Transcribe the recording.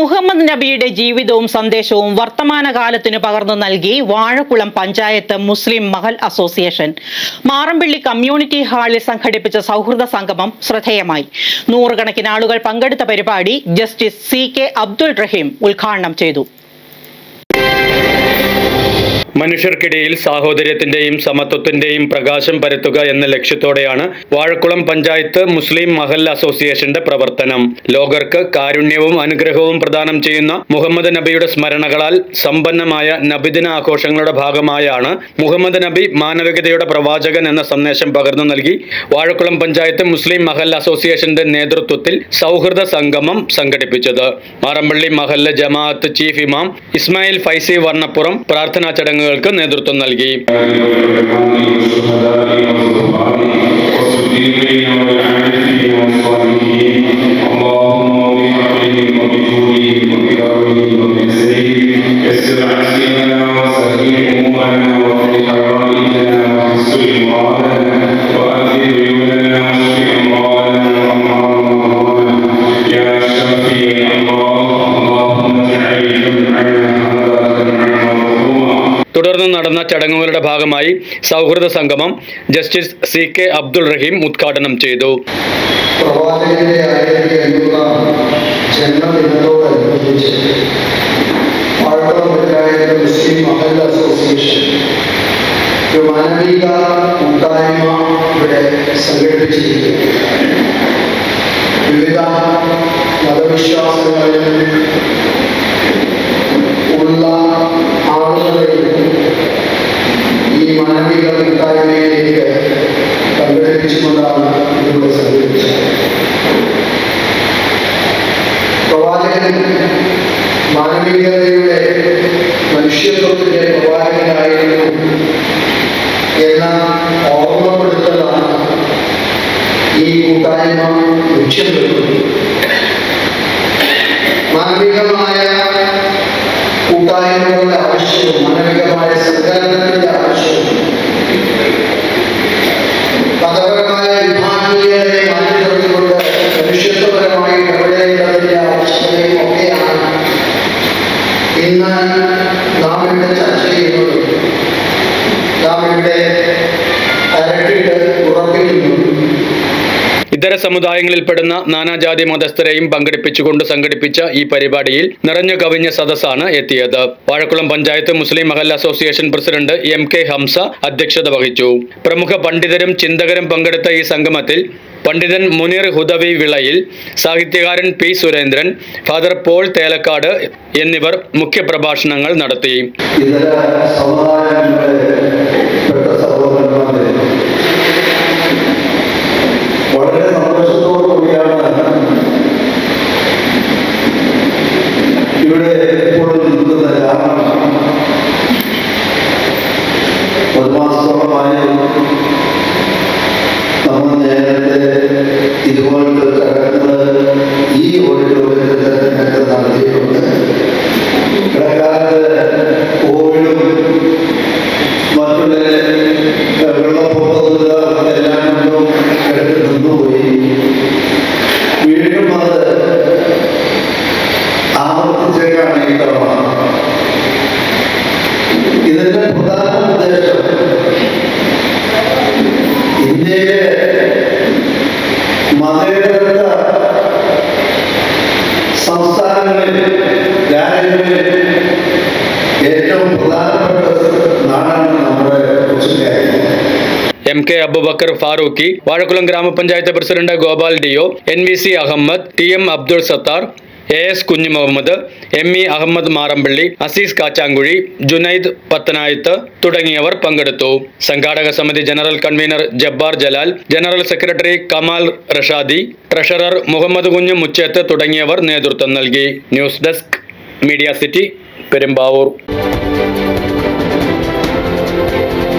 മുഹമ്മദ് നബിയുടെ ജീവിതവും സന്ദേശവും വർത്തമാനകാലത്തിന് പകർന്നു നൽകി Vazhakulam panchayat Muslim Mahal association. Marampilly community ഹാളിൽ സംഘടിപ്പിച്ച സൗഹൃദ സംഗമം ശ്രദ്ധേയമായി. നൂറുകണക്കിന് ആളുകൾ പങ്കെടുത്ത പരിപാടി justice C K Abdul Rahim ഉദ്ഘാടനം ചെയ്തു. മനുഷ്യർക്കിടയിൽ സാഹോദര്യത്തിന്റെയും സമത്വത്തിന്റെയും പ്രകാശം പരത്തുക എന്ന ലക്ഷ്യത്തോടെയാണ് വാഴക്കുളം പഞ്ചായത്ത് മുസ്ലിം മഹൽ അസോസിയേഷന്റെ പ്രവർത്തനം. ലോകർക്ക് കാരുണ്യവും അനുഗ്രഹവും പ്രദാനം ചെയ്യുന്ന മുഹമ്മദ് നബിയുടെ സ്മരണകളാൽ സമ്പന്നമായ നബിദിന ആഘോഷങ്ങളുടെ ഭാഗമായാണ് മുഹമ്മദ് നബി മാനവികതയുടെ പ്രവാചകൻ എന്ന സന്ദേശം പകർന്നു നൽകി വാഴക്കുളം പഞ്ചായത്ത് മുസ്ലിം മഹൽ അസോസിയേഷന്റെ നേതൃത്വത്തിൽ സൗഹൃദ സംഗമം സംഘടിപ്പിച്ചത്. മാറമ്പള്ളി മഹല്ല ജമാഅത്ത് ചീഫ് ഇമാം ഇസ്മായിൽ ഫൈസി വർണപ്പുറം പ്രാർത്ഥനാ ചടങ്ങുകൾക്ക് നേതൃത്വം നൽകി തുടർന്ന് നടന്ന ചടങ്ങുകളുടെ ഭാഗമായി സൗഹൃദ സംഗമം justice C K Abdul Rahim ഉദ്ഘാടനം ചെയ്തു. മാനവിക വിവിധ മതവിശ്വാസങ്ങളിൽ ഉള്ള ആളുകളെയും ഈ മാനവിക കൂട്ടായ്മയിലേക്ക് പങ്കെടുപ്പിച്ചുകൊണ്ടാണ് ഇതിലൂടെ സംഘടിപ്പിച്ചത് പ്രവാചകൻ മാനവികതയുടെ മനുഷ്യത്വത്തിന്റെ പ്രവാചകനായിരുന്നു എന്ന ഓർമ്മപ്പെടുത്തലാണ് ഈ കൂട്ടായ്മ ലക്ഷ്യം മാനവികമായ കൂട്ടായ്മകളുടെ ഇവിടെ അരട്ടിട്ട് ഉറപ്പിക്കുന്നു. ഇതര സമുദായങ്ങളിൽപ്പെടുന്ന നാനാജാതി മതസ്ഥരെയും പങ്കെടുപ്പിച്ചുകൊണ്ട് സംഘടിപ്പിച്ച ഈ പരിപാടിയിൽ നിറഞ്ഞു കവിഞ്ഞ സദസ്സാണ് എത്തിയത്. Vazhakulam panchayat Muslim Mahal association president M K Hamza അധ്യക്ഷത വഹിച്ചു. പ്രമുഖ പണ്ഡിതരും ചിന്തകരും പങ്കെടുത്ത ഈ സംഗമത്തിൽ പണ്ഡിതൻ മുനീർ ഹുദവി വിളയിൽ സാഹിത്യകാരൻ P Surendran father Paul Thelakkad എന്നിവർ മുഖ്യപ്രഭാഷണങ്ങൾ നടത്തി. ഒരു മാസത്തോളമായി നമ്മൾ നേരത്തെ ചടങ്ങുകൾ ഈ ഓഡിറ്റോറിയത്തിൽ M K Abubakar Farooqi Vazhakulam grama panchayat president Gopal Deo N V C Ahmed T M Abdul Sathar A S Kunju Muhammad M E Ahmed Marampally Azeez Kachankuzhi Junaid Pathanayath തുടങ്ങിയവർ പങ്കെടുത്തു. സംഘാടക സമിതി general convener Jabbar Jalal general secretary Kamal Rashadi treasurer Muhammad Kunju Mucheth തുടങ്ങിയവർ നേതൃത്വം നൽകി. News desk media city Perumbavoor. Thank you.